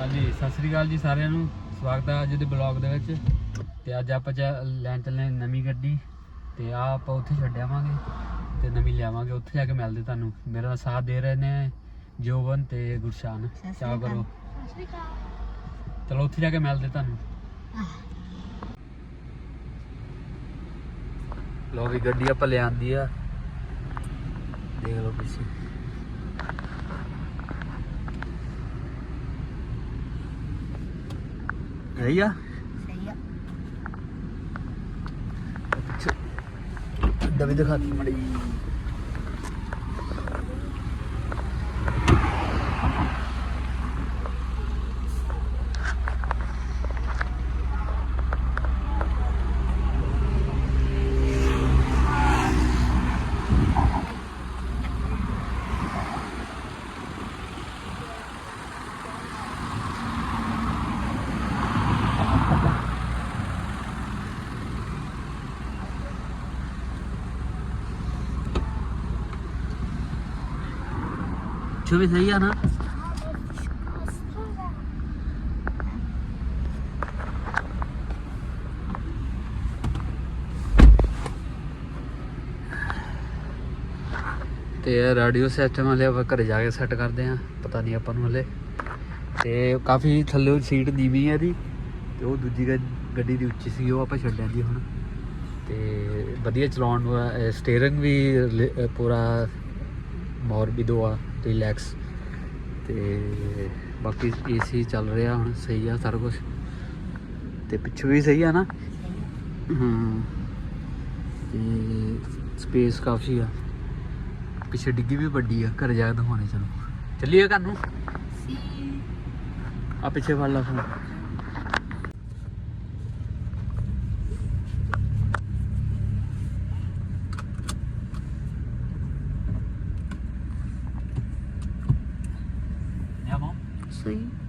ਹਾਂਜੀ ਸਤਿ ਸ੍ਰੀ ਅਕਾਲ ਜੀ ਸਾਰਿਆਂ ਨੂੰ। ਸਵਾਗਤ ਹੈ ਅੱਜ ਦੇ ਬਲੌਗ ਦੇ ਵਿੱਚ। ਤੇ ਅੱਜ ਆਪਾਂ ਚਾ ਲੈਣ ਚੱਲੇ ਹਾਂ ਨਵੀਂ ਗੱਡੀ। ਤੇ ਆ ਆਪਾਂ ਉੱਥੇ ਛੱਡ ਆਵਾਂਗੇ ਤੇ ਨਵੀਂ ਲਿਆਵਾਂਗੇ। ਉੱਥੇ ਜਾ ਕੇ ਮਿਲਦੇ ਤੁਹਾਨੂੰ। ਮੇਰਾ ਸਾਥ ਦੇ ਰਹੇ ਨੇ ਜੋਵਨ ਤੇ ਗੁਰਸ਼ਾਨ। ਚਾਹ ਕਰੋ। ਚਲੋ ਉੱਥੇ ਜਾ ਕੇ ਮਿਲਦੇ ਤੁਹਾਨੂੰ। ਲੋ ਵੀ ਗੱਡੀ ਆਪਾਂ ਲਿਆਂਦੀ ਆ। ਦੇਖ ਲਓ ਪਿੱਛੇ। ਗਈ ਆ ਸਹੀ ਆ ਪਿੱਛੇ ਡਬੀ ਦਿਖਾਤੀ ਪਿੱਛੋਂ ਵੀ ਸਹੀ ਆ ਨਾ। ਤੇ ਇਹ ਰੇਡੀਓ ਸਿਸਟਮ ਹਲੇ ਆਪਾਂ ਘਰੇ ਜਾ ਕੇ ਸੈੱਟ ਕਰਦੇ ਆ ਪਤਾ ਨਹੀਂ ਆਪਾਂ ਨੂੰ ਹਲੇ। ਤੇ ਕਾਫੀ ਥੱਲੇ ਸੀਟ ਨੀਵੀਂ ਹੈ ਇਹਦੀ, ਤੇ ਉਹ ਦੂਜੀ ਗੱਡੀ ਦੀ ਉੱਚੀ ਸੀ, ਉਹ ਆਪਾਂ ਛੱਡ ਜੀ ਹੁਣ। ਤੇ ਵਧੀਆ ਚਲਾਉਣ ਨੂੰ ਸਟੀਅਰਿੰਗ ਵੀ ਪੂਰਾ ਮੋਰ ਵੀ ਮੋਰਬਿਡੋ ਆ। ਰਿਲੈਕਸ ਤੇ ਬਾਕੀ ਏਸੀ ਚੱਲ ਰਿਹਾ ਹੁਣ ਸਹੀ ਆ ਸਾਰਾ ਕੁਝ ਤੇ ਪਿੱਛੋਂ ਵੀ ਸਹੀ ਆ ਨਾ? ਹੂੰ। ਤੇ ਸਪੇਸ ਕਾਫੀ ਆ। ਪਿੱਛੇ ਡਿੱਗੀ ਵੀ ਵੱਡੀ ਆ ਘਰ ਜਾ ਕੇ ਦਿਖਾਉਣੇ ਚਲੋ। ਚੱਲੀਏ ਘਰ ਨੂੰ? ਆ ਪਿੱਛੇ ਫੜ ਲਾ ਫੋਨ। see.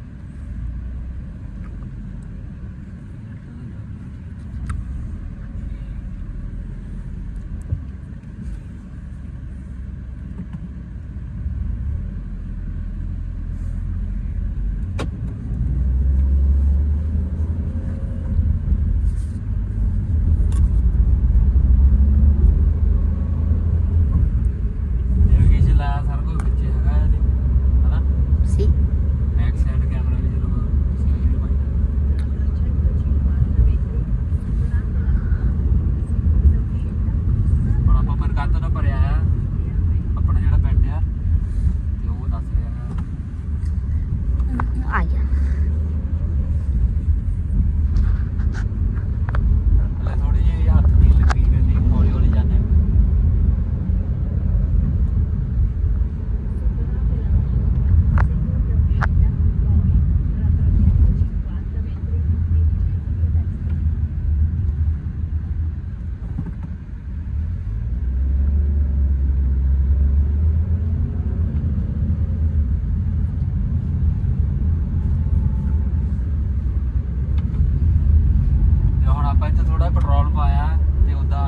ਆਪਾਂ ਇੱਥੇ ਥੋੜਾ ਪੈਟਰੋਲ ਪਾਇਆ ਤੇ ਉਹਦਾ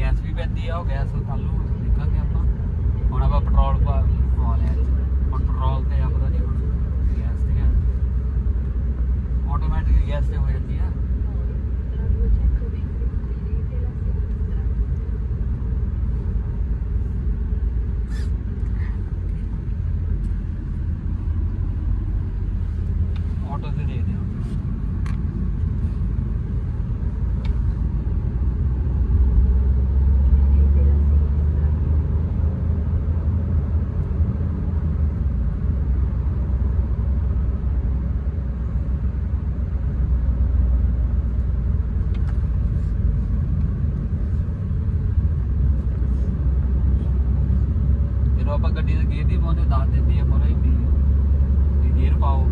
ਗੈਸ ਵੀ ਪੈਂਦੀ ਆ, ਉਹ ਗੈਸ ਥੱਲੋਂ ਨਿਕਲ ਕੇ ਆਪਾਂ। ਹੁਣ ਆਪਾਂ ਪੈਟਰੋਲ ਪਾ ਪਵਾ ਲਿਆ ਹੁਣ ਪੈਟਰੋਲ ਤੇ ਆ, ਪਤਾ ਨਹੀਂ ਹੁਣ ਗੈਸ ਤੇ ਆ। ਆਟੋਮੈਟਿਕ ਗੈਸ ਤੇ ਹੋ ਜਾਂਦੀ ਆ। ਦੱਸ ਦਿੰਦੀ ਆ ਪਰ ਇਹ ਗੇਅਰ ਪਾਓ।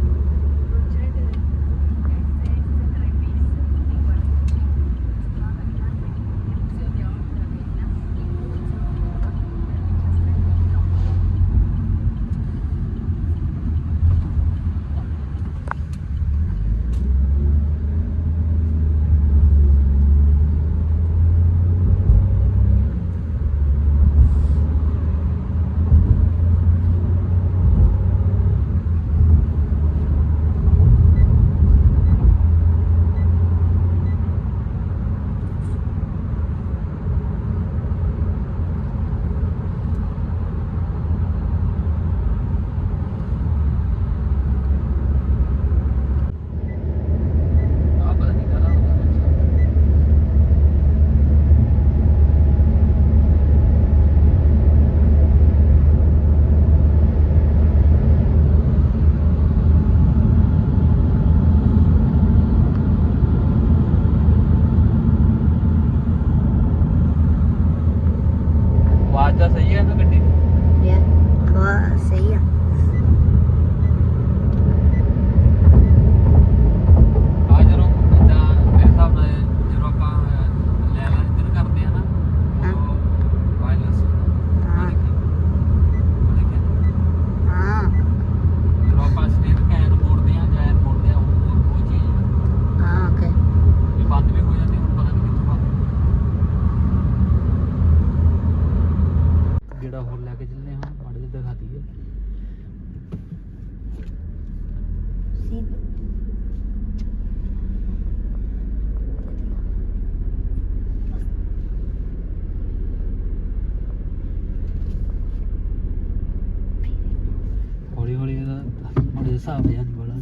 ਹੁਣ ਹਿਸਾਬ ਜਿਹਾ ਨਹੀਂ ਬੜਾ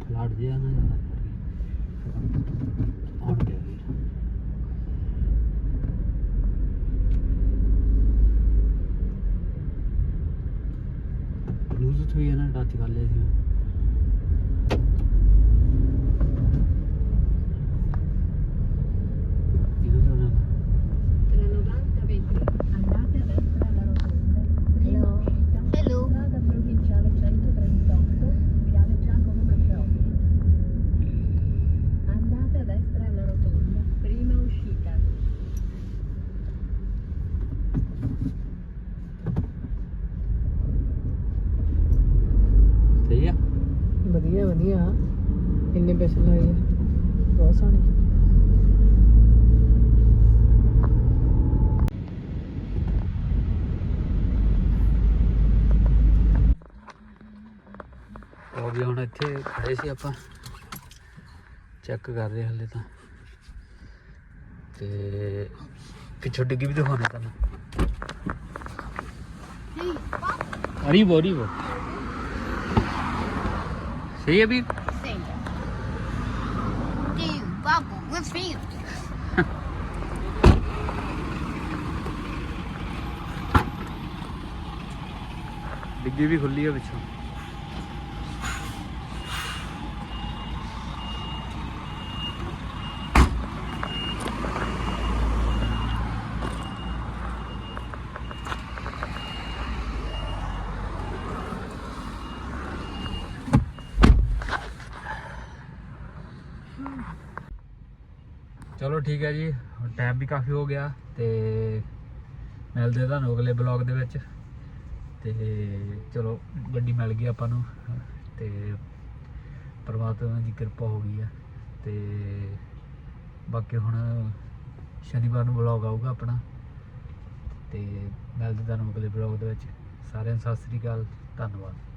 ਫਲਾਟ ਜਿਹਾ ਨਾ ਜ਼ਿਆਦਾ ਹੁਣ ਗਿਆ ਵੀਰ ਬਲੂਟੁੱਥ ਵੀ ਇਹਨਾਂ ਟੱਚ ਕਰ ਲਿਆ ਇੱਥੇ ਖੜੇ ਸੀ ਆਪਾਂ ਚੈੱਕ ਕਰ ਰਹੇ ਹਲੇ ਤਾਂ ਤੇ ਪਿੱਛੋਂ ਡਿੱਗੀ ਵੀ ਦਿਖਾਉਣਾ ਤੁਹਾਨੂੰ ਅਰੀ ਬੋਰੀ ਬੋ ਸਹੀ ਹੈ ਵੀ Senta. Tio, papo, with me. ਡਿੱਗੀ ਚਲੋ ਠੀਕ ਹੈ ਜੀ ਟਾਈਮ ਵੀ ਕਾਫੀ ਹੋ ਗਿਆ ਤੇ ਮਿਲਦੇ ਤੁਹਾਨੂੰ ਅਗਲੇ ਬਲੌਗ ਦੇ ਵਿੱਚ। ਤੇ ਚਲੋ ਗੱਡੀ ਮਿਲ ਗਈ ਆਪਾਂ ਨੂੰ, ਤੇ ਪਰਮਾਤਮਾ ਦੀ ਕਿਰਪਾ ਹੋ ਗਈ ਆ ਤੇ ਬਾਕੀ ਹੁਣ ਸ਼ਨੀਵਾਰ ਨੂੰ ਬਲੌਗ ਆਊਗਾ ਆਪਣਾ। ਤੇ ਮਿਲਦੇ ਤੁਹਾਨੂੰ ਅਗਲੇ ਬਲੌਗ ਦੇ ਵਿੱਚ। ਸਾਰਿਆਂ ਨੂੰ ਸਤਿ ਸ੍ਰੀ ਅਕਾਲ, ਧੰਨਵਾਦ।